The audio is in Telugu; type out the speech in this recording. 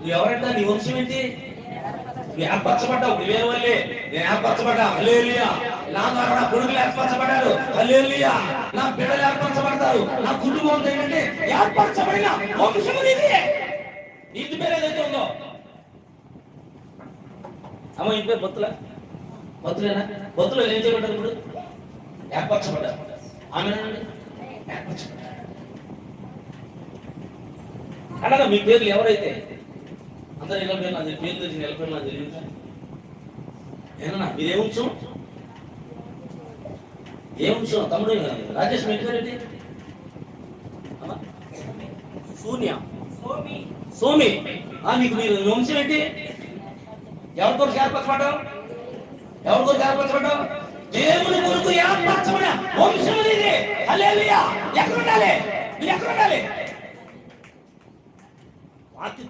నువ్వు ఎవరంట? నీ వంశం ఏంటి? నువ్వు ఏర్పరచబడ్డావు నువ్వే వల్లే. నేను ఏర్పరచబడ్డా హల్లెలూయా నా ద్వారా నా కొడుకులు ఏర్పరచబడ్డారు హల్లెలూయా నా బిడ్డలు ఏర్పరచబడతారు నా కుటుంబం ఏంటంటే ఏర్పరచబడిన వంశం నీది. నీతి పేరు ఏదైతే ఉందో. అమ్మ ఇంటి పేరు బొత్తుల. బొత్తులేనా? బొత్తులు ఏం చేయబడ్డారు ఇప్పుడు? ఏర్పరచబడ్డారు ఆమె ఏర్పరచబడ్డారు అలాగా మీ పేర్లు ఎవరైతే అందరు ఇలా పేర్లు అది పేర్లు తెలిసిన ఎలా పేర్లు నాకు తెలియదు. ఏమన్నా? మీరే ఉంచు. ఏ ఉంచు? తమ్ముడు రాజేష్ మీ పేరు అమ్మా? శూన్య సోమి. మీకు మీరు వంశం ఏంటి? ఎవరి కొరకు ఏర్పరచబడ్డావు? ఎవరి కొరకు ఏర్పరచబడ్డావు? దేవుని కొరకు ఏర్పరచబడ వంశం హల్లెలూయా. ఎక్కడ ఉండాలి? ఎక్కడ ఉండాలి? వాక్యం